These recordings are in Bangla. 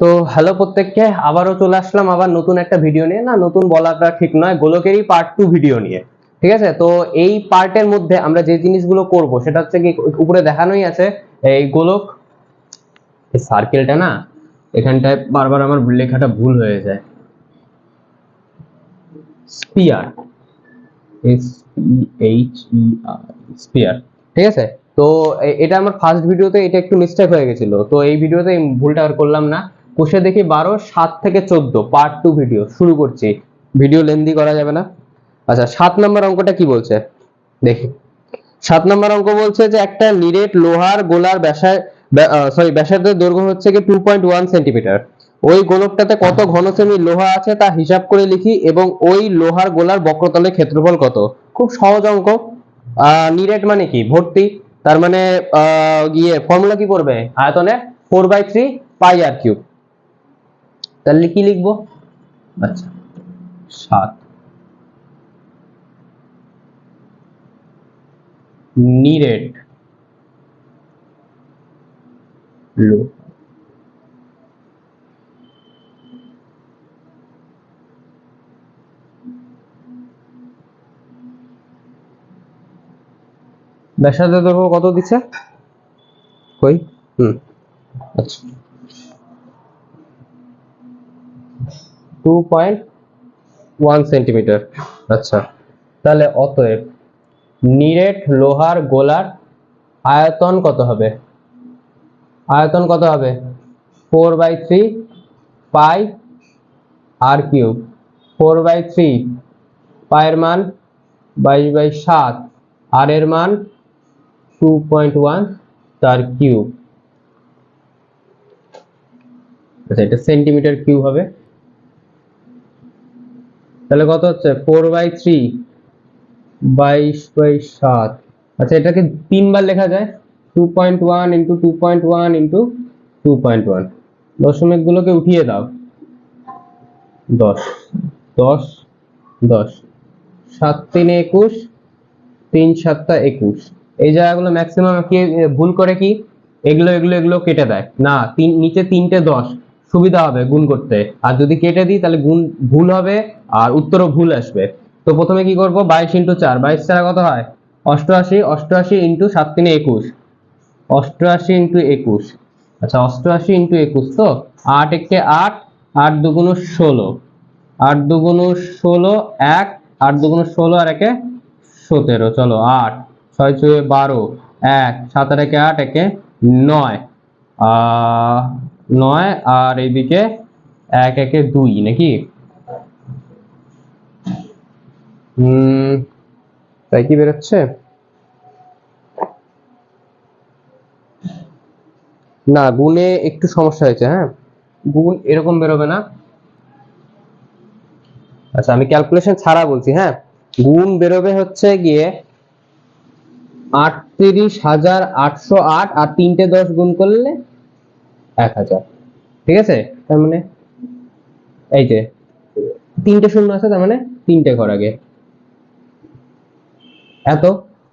তো হ্যালো প্রত্যেককে, আবারও চলে আসলাম আবার নতুন একটা ভিডিও নিয়ে। না, নতুন বলাটা ঠিক নয়, গোলকেরই পার্ট টু ভিডিও নিয়ে। ঠিক আছে? তো এই পার্টের মধ্যে আমরা যে জিনিসগুলো করব, সেটা হচ্ছে কি, উপরে দেখানোই আছে। এই গোলক সার্কেলটা না, এখানটায় বারবার আমার লেখাটা ভুল হয়ে যায়। Sphere S H E R sphere ঠিক আছে? তো এটা আমার ফার্স্ট ভিডিওতে এটা একটু মিস্টেক হয়ে গেছিল। তো এই ভিডিওতে ভুলটা আর করলাম না। কোষে দেখি বারো, সাত থেকে চোদ্দ পার্ট টু ভিডিও শুরু করছি। ভিডিও লেন্দি করা যাবে না। আচ্ছা সাত নম্বর অঙ্কটা কি বলছে? দেখি। সাত নম্বর অঙ্ক বলছে যে একটা নিরেট লোহার গোলার ব্যাসায় সরি ব্যাসার্ধের দৈর্ঘ্য হচ্ছে কি টু পয়েন্ট ওয়ান সেন্টিমিটার ওই গোলকটাতে কত ঘন সেমি লোহা আছে তা হিসাব করে লিখি এবং ওই লোহার গোলার বক্রতলের ক্ষেত্রফল কত? খুব সহজ অঙ্ক। নিরেট মানে কি? ভর্তি। তার মানে গিয়ে ফর্মুলা কি করবে? আয়তনে four by three pi r cube তাহলে কি লিখব? আচ্ছা সাত। নিরেট লো। ব্যাসার্ধ দৈর্ঘ্য কত দিচ্ছে? কই? হুম আচ্ছা। টু পয়েন্ট ওয়ান সেন্টিমিটার আচ্ছা তাহলে অতএব নিরেট লোহার গোলার আয়তন কত হবে? আয়তন কত হবে? Four by three pi r cube four by three পায়ের মান বাইশ বাই সাত। আর এর মান টু পয়েন্ট ওয়ান তার কিউব আচ্ছা এটা সেন্টিমিটার কিউব হবে। তাহলে কত হচ্ছে? ফোর বাই থ্রি বাইশ বাই সাত। আচ্ছা এটাকে তিনবার লেখা যায়। Two point one into two point one into two point one দশমিক গুলোকে উঠিয়ে দাও। দশ। দশ দশ। সাত তিনে একুশ, তিন সাতটা একুশ। এই জায়গাগুলো ম্যাক্সিমাম কি, ভুল করে কি? এগুলো এগুলো এগুলো কেটে দেয়। না, তিন, নিচে তিনটে দশ। সুবিধা হবে গুণ করতে। আর যদি কেটে দিই, তাহলে গুণ ভুল হবে আর উত্তরও ভুল আসবে। তো প্রথমে কি করব? বাইশ ইন্টু চার। বাইশ চারা কত হয়? অষ্টআশি। অষ্টআশি ইন্টু সাত তিনে একুশ। অষ্টআশি ইন্টু একুশ। আচ্ছা অষ্টআশি ইন্টু একুশ তো? আট একে আট আট দুগুণ ষোলো। আট দুগুণ ষোলো এক, আট দুগুণ ষোলো আর একে সতেরো। চলো, আট। ছয় ছয় বারো। এক। সাত আর একে আট একে নয়। নয় আর এইদিকে এক, একে দুই, নাকি? হুম, তাই কি বেরোচ্ছে? না, গুণে একটু সমস্যা হয়েছে হ্যাঁ? গুণ এরকম বেরোবে না। আচ্ছা আমি ক্যালকুলেশন ছাড়া বলছি হ্যাঁ? গুণ বেরোবে হচ্ছে গিয়ে আটত্রিশ হাজার আটশো আট, আর তিনটে দশ গুণ করলে এক হাজার। ঠিক আছে? তার মানে এই যে তিনটে শূন্য আছে, তার মানে তিনটে ঘর আগে। এত?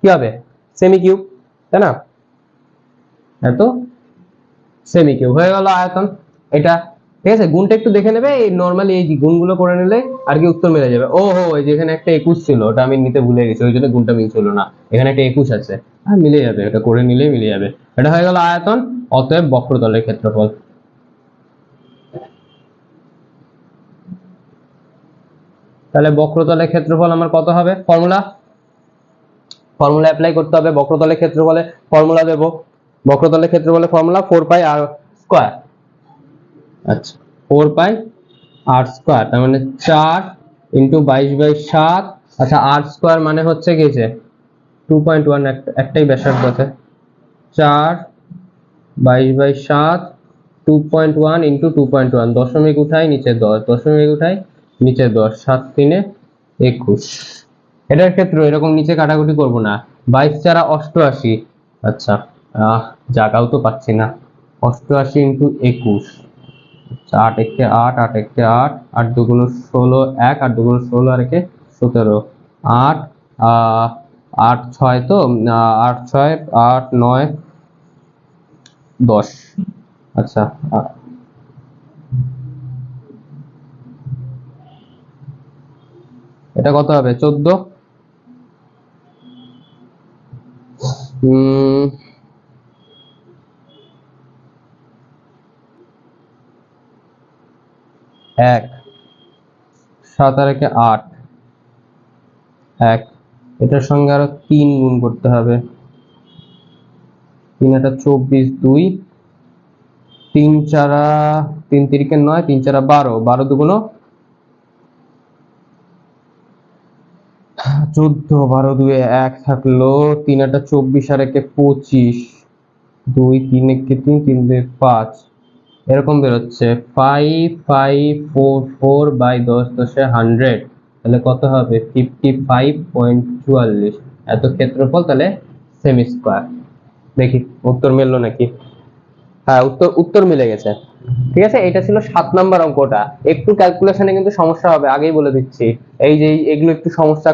কি হবে? সেমি কিউব তাই না? এত? সেমি কিউব হয়ে গেল আয়তন। এটা ঠিক আছে? গুণটা একটু দেখে নেবে, এই নর্মালি এই গুণগুলো করে নিলে আর কি উত্তর মিলে যাবে। ও হো এই যে এখানে একটা একুশ ছিল, ওটা আমি নিতে ভুলে গেছি, ওই জন্য গুণটা মিলছিল না। এখানে একটা একুশ আছে। হ্যাঁ মিলে যাবে, এটা করে নিলেই মিলে যাবে। এটা হয়ে গেল আয়তন, অতএব বক্রতলের ক্ষেত্রফল। তাহলে বক্রতলের ক্ষেত্রফল আমার কত হবে? ফর্মুলা? ফর্মুলা অ্যাপ্লাই করতে হবে বক্রতলের ক্ষেত্রফলে। ফর্মুলা দেব। বক্রতলের ক্ষেত্রফলে formula four pi r square আচ্ছা ফোর পাই আর স্কোয়ার তার মানে চার ইন্টু বাইশ বাই সাত আচ্ছা আর স্কোয়ার মানে হচ্ছে কি যে টু পয়েন্ট ওয়ান একটাই ব্যাসার্ধ আছে। চার বাইশ বাই সাত two point one into two point one দশমিক উঠাই নিচে দশ, দশমিক উঠাই নিচে দশ, সাত তিনে একুশ। এটার ক্ষেত্রে এরকম নিচে কাটাকুটি করব না। বাইশ চারা অষ্টআশি আচ্ছা আহ জায়গাও তো পাচ্ছি না। অষ্টআশি ইন্টু একুশ। আচ্ছা, আট একে আট আট একে আট আট দুগুলো ষোলো, এক, আট দুগুলো ষোলো, আর একে সতেরো। আট আট ছয় তো? আট ছয়, আট নয়, দশ। আচ্ছা এটা কত হবে? চোদ্দ? উম এক, সাত আর আট। এক, এটার সঙ্গে আরও তিন গুণ করতে হবে। তিন একটা চব্বিশ দুই, তিন চারা, তিন তিরিকে নয়, তিন চারা বারো বারো দুগুণ চোদ্দ, বারো দুয়ে এক থাকল, তিন একটা চব্বিশ আর একে পঁচিশ, দুই, তিন একে তিন তিন দুয়ে পাঁচ। এরকম বেরোচ্ছে। Five five four four by দশ দশে হান্ড্রেড তাহলে কত হবে? ফিফটি ফাইভ পয়েন্ট চুয়াল্লিশ। এত ক্ষেত্রফল তাহলে সেমি স্কোয়ার দেখি, উত্তর মিললো নাকি? হ্যাঁ উত্তর উত্তর মিলে গেছে। ঠিক আছে? এটা ছিল সাত নাম্বার অঙ্কটা। একটু ক্যালকুলেশনে কিন্তু সমস্যা হবে, আগেই বলে দিচ্ছি। এই যে, এগুলো একটু সমস্যা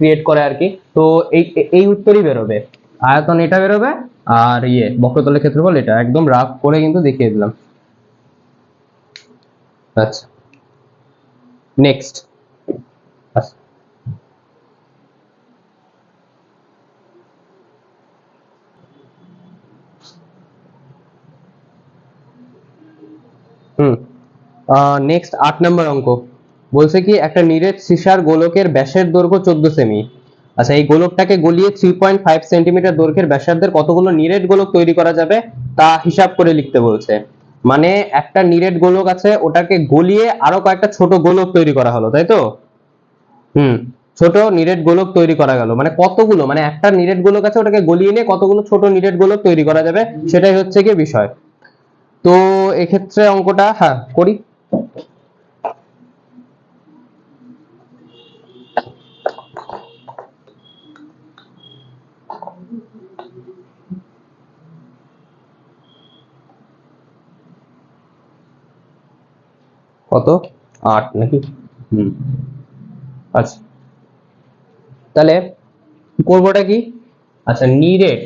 ক্রিয়েট করে আর কি। তো এই এই উত্তরই বেরোবে। আয়তন এটা বেরোবে, আর ইয়ে বক্রতলের ক্ষেত্রফল এটা। একদম রাফ করে কিন্তু দেখিয়ে দিলাম। আচ্ছা। নেক্সট আচ্ছা। নেক্সট আট নম্বর অঙ্ক। বলছে কি, একটা নিরেট সীসার গোলকের ব্যাসের দৈর্ঘ্য চোদ্দ সেমি। আচ্ছা এই গোলকটাকে গলিয়ে থ্রি পয়েন্ট ফাইভ সেন্টিমিটার দৈর্ঘ্যের ব্যাসার্ধের কতগুলো নিরেট গোলক তৈরি করা যাবে তা হিসাব করে লিখতে বলছে। মানে একটা নিরেট গোলক আছে, ওটাকে গলিয়ে আরও কয়েকটা ছোট গোলক তৈরি করা হলো, তাই তো? হুম, ছোট নিরেট গোলক তৈরি করা গেল। মানে কতগুলো? মানে একটা নিরেট গোলক আছে, ওটাকে গলিয়ে নিয়ে কতগুলো ছোট নিরেট গোলক তৈরি করা যাবে, সেটাই হচ্ছে কি বিষয়। তো এক্ষেত্রে অঙ্কটা হ্যাঁ করি। কত? আট নাকি? হুম। আচ্ছা। তাহলে করবোটা কি? আচ্ছা নিরেট।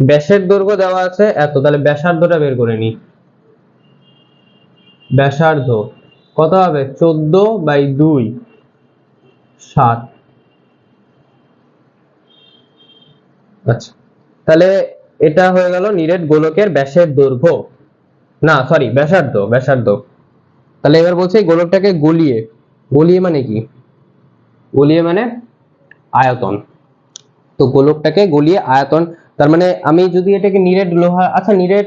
ব্যাসের দৈর্ঘ্য দেওয়া আছে এত, তাহলে ব্যাসার্ধটা বের করে নি। ব্যাসার্ধ। কত হবে? চোদ্দ বাই দুই। সাত। আচ্ছা। তাহলে এটা হয়ে গেল নিরেট গোলকের ব্যাসের দৈর্ঘ্য। না সরি ব্যাসার্ধ ব্যাসার্ধ। তাহলে এবার বলছে গোলকটাকে গলিয়ে। গলিয়ে মানে কি? গলিয়ে মানে আয়তন। তো গোলকটাকে গলিয়ে আয়তন। তার মানে আমি যদি এটাকে নিরেট লোহা আচ্ছা নিরেট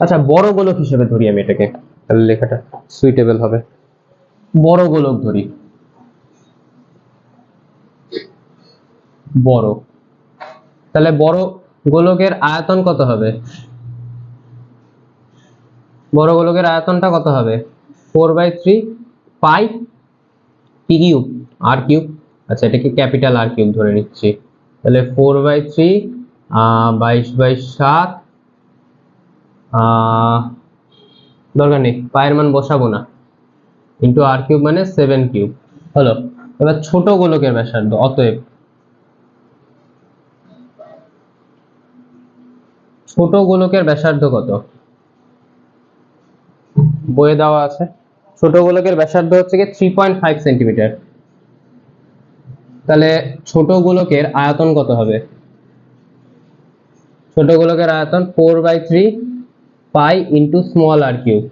আচ্ছা বড় গোলক হিসেবে ধরি আমি এটাকে। তাহলে লেখাটা সুইটেবল হবে। বড় গোলক ধরি। বড়। তাহলে বড় গোলকের আয়তন কত হবে? বড় গোলকের আয়তনটা কত হবে? ফোর বাই থ্রি পাই টি কিউব, আর কিউব। আচ্ছা এটাকে ক্যাপিটাল আর কিউব ধরে নিচ্ছি। তাহলে ফোর বাই থ্রি বাইশ বাই সাত দরকার নেই, পায়ের মান বসাবো না। ইন্টু আর কিউব মানে সেভেন কিউব হলো, এবার ছোট গোলকের ব্যাসার্ধ, অতএব ছোট গোলকের ব্যাসার্ধ কত? বইয়ে দেওয়া আছে। ছোট গোলকের ব্যাসার্ধ হচ্ছে কি থ্রি পয়েন্ট ফাইভ সেন্টিমিটার তাহলে ছোট গোলকের আয়তন কত হবে? ছোট গোলকের আয়তন four by three pi into small r cube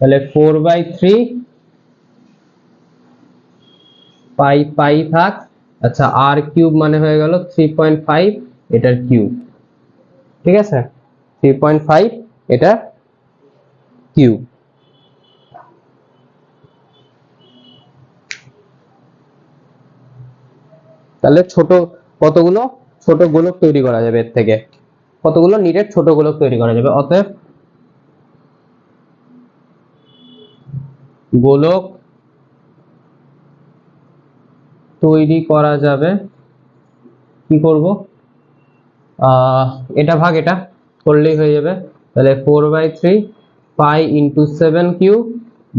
তাহলে four by three pi pi থাক। আচ্ছা আর কিউব মানে হয়ে গেল থ্রি পয়েন্ট ফাইভ এটার কিউব ঠিক আছে? থ্রি পয়েন্ট ফাইভ এটা কিউব তাহলে ছোট কতগুলো? ছোট গোলক তৈরি করা যাবে এর থেকে। কতগুলো? নিরেট ছোট গোলক তৈরি করা যাবে। অতএব গোলক তৈরি করা যাবে। কি করব? এটা ভাগ, এটা করলেই হয়ে যাবে। তাহলে four by three pi into seven cube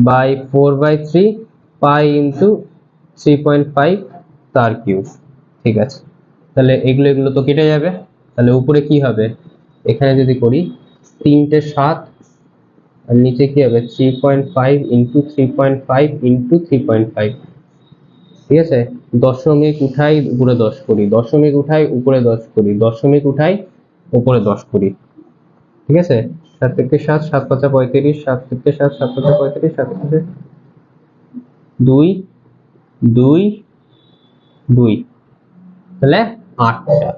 by four by three pi into three point five তার কিউব ঠিক আছে? তাহলে এগুলো এগুলো তো কেটে যাবে। তাহলে উপরে কি হবে? এখানে যদি করি তিনটে সাত, আর নিচে কি হবে? Three point five into three point five into three point five ঠিক আছে? দশমিক উঠাই উপরে দশ করি, দশমিক উঠাই উপরে দশ করি, দশমিক উঠাই উপরে দশ করি। ঠিক আছে? সাত থেকে সাত সাত পাঁচা পঁয়ত্রিশ, সাত থেকে সাত সাত পাঁচা পঁয়ত্রিশ, সাত থেকে দুই দুই দুই। তাহলে আটটা।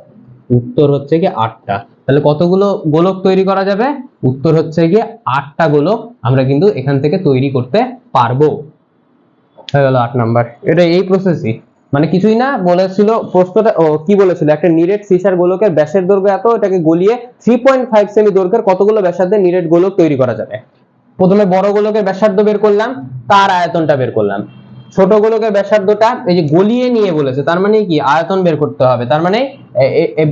উত্তর হচ্ছে কি আটটা। তাহলে কতগুলো গোলক তৈরি করা যাবে? উত্তর হচ্ছে গিয়ে আটটা গোলক আমরা কিন্তু এখান থেকে তৈরি করতে পারব। হয়ে গেল আট নাম্বার। এটা এই প্রসেসই মানে কিছুই না, বলেছিল প্রশ্নটা, ও, কি বলেছিল? একটা নিরেট সিসার গোলকের ব্যাসের দৈর্ঘ্য এত, এটাকে গলিয়ে থ্রি পয়েন্ট ফাইভ সেমি দৈর্ঘ্যের কতগুলো ব্যাসার্ধের নিরেট গোলক তৈরি করা যাবে? প্রথমে বড় গোলকের ব্যাসার্ধ বের করলাম, তার আয়তনটা বের করলাম। ছোট গোলকের ব্যাসার্ধটা এই যে গলিয়ে নিয়ে বলেছে, তার মানে কি? আয়তন বের করতে হবে। তার মানে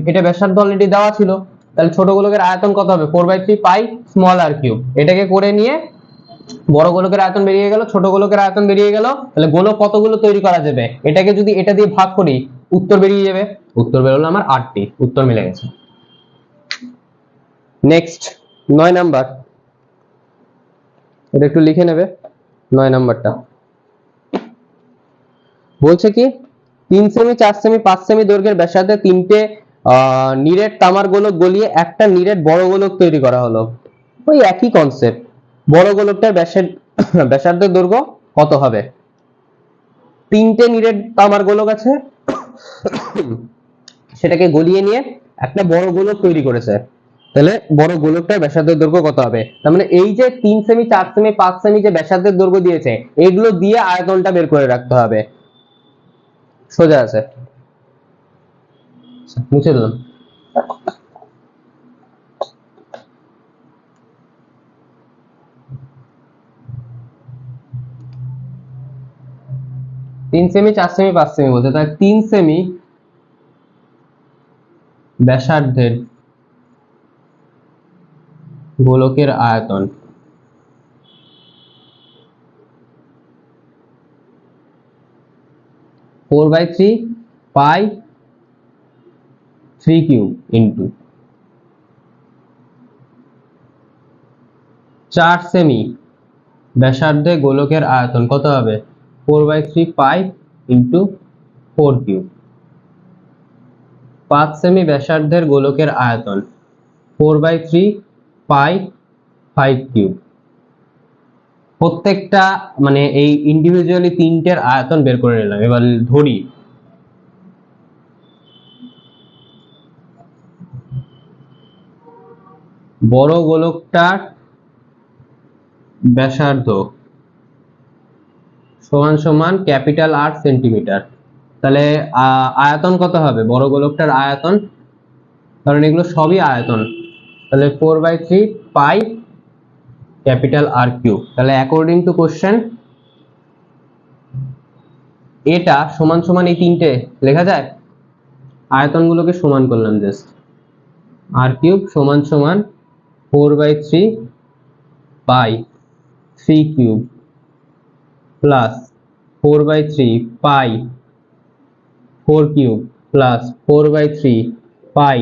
এটা ব্যাসার্ধ অলরেডি দেওয়া ছিল। তাহলে ছোট গোলকের আয়তন কত হবে? Four by three pi small r cube এটাকে করে নিয়ে বড় গোলকের আয়তন বেরিয়ে গেল, ছোট গোলকের আয়তন বেরিয়ে গেল, তাহলে গোলক কতগুলো তৈরি করা যাবে? এটাকে যদি এটা দিয়ে ভাগ করি, উত্তর বেরিয়ে যাবে। উত্তর বেরোলো আমার আটটি, উত্তর মিলে গেছে। নেক্সট নয় নাম্বার। এটা একটু লিখে নেবে, নয় নাম্বারটা। বলছে কি, তিন সেমি চার সেমি পাঁচ সেমি দৈর্ঘ্যের ব্যাসার্ধে তিনটে নিরেট তামার গোলক গলিয়ে একটা নিরেট বড় গোলক তৈরি করা হলো। ওই একই কনসেপ্ট বড় গোলকটার ব্যাসের ব্যাসার্ধের দৈর্ঘ্য কত হবে? তিনটে নিরেট তামার গোলক আছে। সেটাকে গলিয়ে নিয়ে একটা বড় গোলক তৈরি করেছে। তাহলে বড় গোলকটার ব্যাসার্ধের দৈর্ঘ্য কত হবে? তার মানে এই যে তিন সেমি চার সেমি পাঁচ সেমি যে ব্যাসার্ধের দৈর্ঘ্য দিয়েছে এগুলো দিয়ে আয়তনটা বের করে রাখতে হবে। সোজা আছে। আচ্ছা, মুছে দিলাম। তিন সেমি চার সেমি পাঁচ সেমি বলছে। তাহলে তিন সেমি ব্যাসার্ধের গোলকের আয়তন। Four by three pi three cube into চার সেমি ব্যাসার্ধে গোলকের আয়তন কত হবে? Four by three pi into four cube. পাঁচ সেমি ব্যাসার্ধের গোলকের আয়তন four by three pi five cube. প্রত্যেকটা মানে এই ইন্ডিভিজুয়ালি তিনটের আয়তন বের করে নিলাম, এবার ধরি। বড় গোলকটার ব্যাসার্ধ সমান সমান ক্যাপিটাল আর সেন্টিমিটার। তাহলে আয়তন কত হবে? বড় গোলকটার আয়তন, কারণ এগুলো সবই আয়তন। তাহলে four by three pi capital r cube তাহলে অ্যাকর্ডিং টু কোশ্চেন এটা সমান সমান এই তিনটে, লেখা যায়? আয়তনগুলোকে সমান করলাম জাস্ট আর কিউব সমান সমান four by three pi three cube plus four by three pi four cube plus four by three pi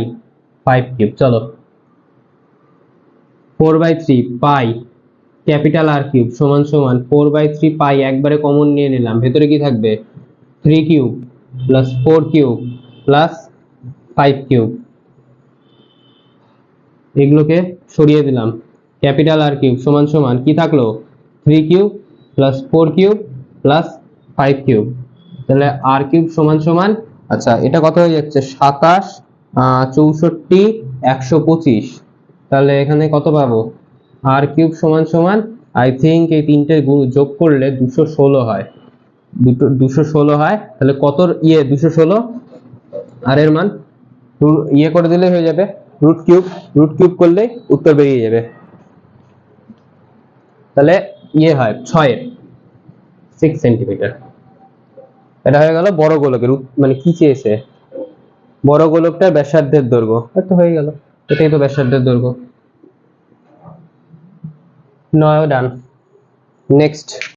five cube চলো। Four by three pi capital r cube সমান সমান ফোর বাই থ্রি পাই একবারে কমন নিয়ে নিলাম। ভেতরে কি থাকবে? Three cube plus four cube plus five cube এগুলোকে সরিয়ে দিলাম। ক্যাপিটাল আর কিউব সমান সমান কি থাকল? Three cube plus four cube plus five cube তাহলে আর কিউব সমান সমান আচ্ছা এটা কত হয়ে যাচ্ছে? সাতাশ চৌষট্টি, একশো পঁচিশ। তাহলে এখানে কত পাবো? আর কিউব সমান সমান আই থিঙ্ক এই তিনটে যোগ করলে দুশো ষোলো হয়। দুটো, দুশো ষোলো হয়। তাহলে কত ইয়ে দুশো ষোলো? আর এর মান? ইয়ে করে দিলে হয়ে যাবে। রুট কিউব রুট কিউব করলেই উত্তর বেরিয়ে যাবে। তাহলে ইয়ে হয় ছয়ের সিক্স সেন্টিমিটার এটা হয়ে গেল বড় গোলকের মানে কি চেয়েছে? বড় গোলকটার ব্যাসার্ধের দৈর্ঘ্য। এটা হয়ে গেল। এটাই তো ব্যাসার্ধের দৈর্ঘ্য। নয় ডান। নেক্সট